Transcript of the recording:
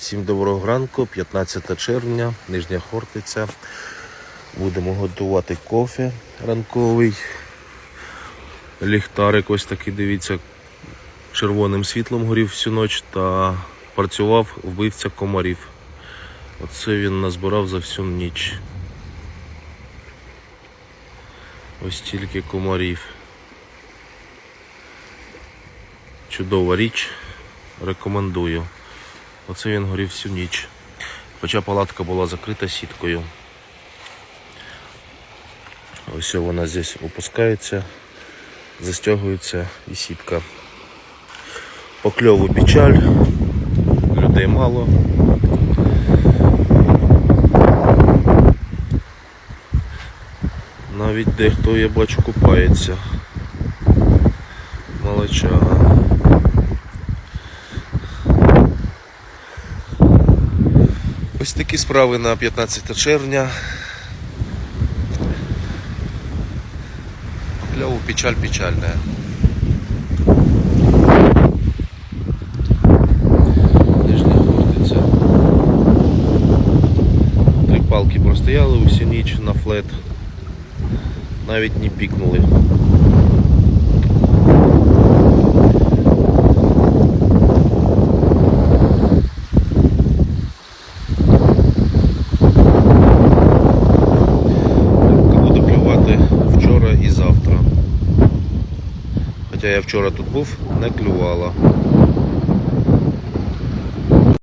Всім доброго ранку, 15 червня, Нижня Хортиця. Будемо готувати кофе ранковий. Ліхтарик ось такий, дивіться, червоним світлом горів всю ніч та працював вбивця комарів. Оце він назбирав за всю ніч. Ось тільки комарів. Чудова річ. Рекомендую. Оце він горів всю ніч. Хоча палатка була закрита сіткою. Ось вона здесь опускається, застягується і сітка. По кльову печаль, людей мало. Навіть дехто я бачу купається. Молодчага. Ось такі справи на 15 червня. Кльово печаль печальная. Нижня Хортиця. Три палки простояли усю ніч на флет. Навіть не пікнули. Хоча я вчора тут був, не клювала.